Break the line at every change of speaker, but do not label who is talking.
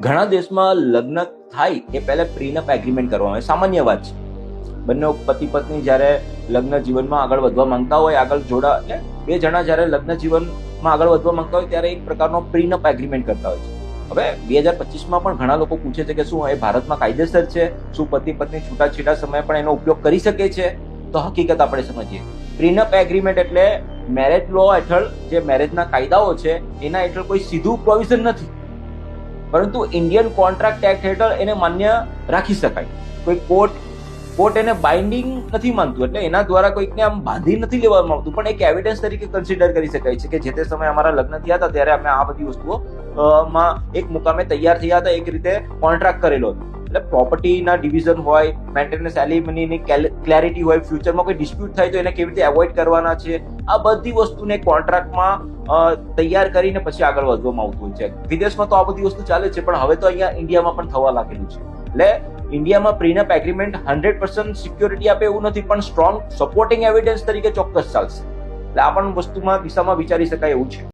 ઘણા દેશમાં લગ્ન થાય એ પહેલાં પ્રીનપ એગ્રીમેન્ટ કરવામાં આવે. સામાન્ય વાત છે. બંને પતિ પત્ની જ્યારે લગ્ન જીવનમાં આગળ વધવા માંગતા હોય, આગળ જોડા એટલે બે જણા જ્યારે લગ્ન જીવનમાં આગળ વધવા માંગતા હોય ત્યારે એક પ્રકારનો પ્રીનપ એગ્રીમેન્ટ કરતા હોય છે. હવે બે હજાર પચીસમાં પણ ઘણા લોકો પૂછે છે કે શું એ ભારતમાં કાયદેસર છે? શું પતિ પત્ની છૂટાછેડા સમયે પણ એનો ઉપયોગ કરી શકે છે? તો હકીકત આપણે સમજીએ. પ્રીનપ એગ્રીમેન્ટ એટલે મેરેજ લો હેઠળ જે મેરેજના કાયદાઓ છે, એના હેઠળ કોઈ સીધું પ્રોવિઝન નથી. પરંતુ ઇન્ડિયન કોન્ટ્રાક્ટ એક્ટ હેઠળ એને માન્ય રાખી શકાય. કોઈ કોર્ટ કોર્ટ એને બાઇન્ડિંગ નથી માનતું, એટલે એના દ્વારા કોઈકને આમ બાંધી નથી લેવામાં આવતું, પણ એક એવિડન્સ તરીકે કન્સિડર કરી શકાય છે કે જે તે સમયે અમારા લગ્ન થયા હતા, ત્યારે અમે આ બધી વસ્તુઓ માં એક મુકામે તૈયાર થયા હતા, એક રીતે કોન્ટ્રાક્ટ કરેલો હતો. એટલે પ્રોપર્ટીના ડિવિઝન હોય મેન્ટેનન્સ એલિમનીની ક્લેરિટી હોય ફ્યુચરમાં કોઈ ડિસ્પ્યુટ થાય તો એને કેવી રીતે એવોઇડ કરવાના છે? આ બધી વસ્તુને કોન્ટ્રાક્ટમાં તૈયાર કરીને પછી આગળ વધવામાં આવતું હોય છે. વિદેશમાં તો આ બધી વસ્તુ ચાલે છે, પણ હવે તો અહીંયા ઇન્ડિયામાં પણ થવા લાગેલું છે. એટલે ઇન્ડિયામાં prenup agreement hundred percent security આપે એવું નથી, પણ સ્ટ્રોંગ સપોર્ટિંગ એવિડન્સ તરીકે ચોક્કસ ચાલશે. એટલે આ પણ વસ્તુમાં દિશામાં વિચારી શકાય એવું છે.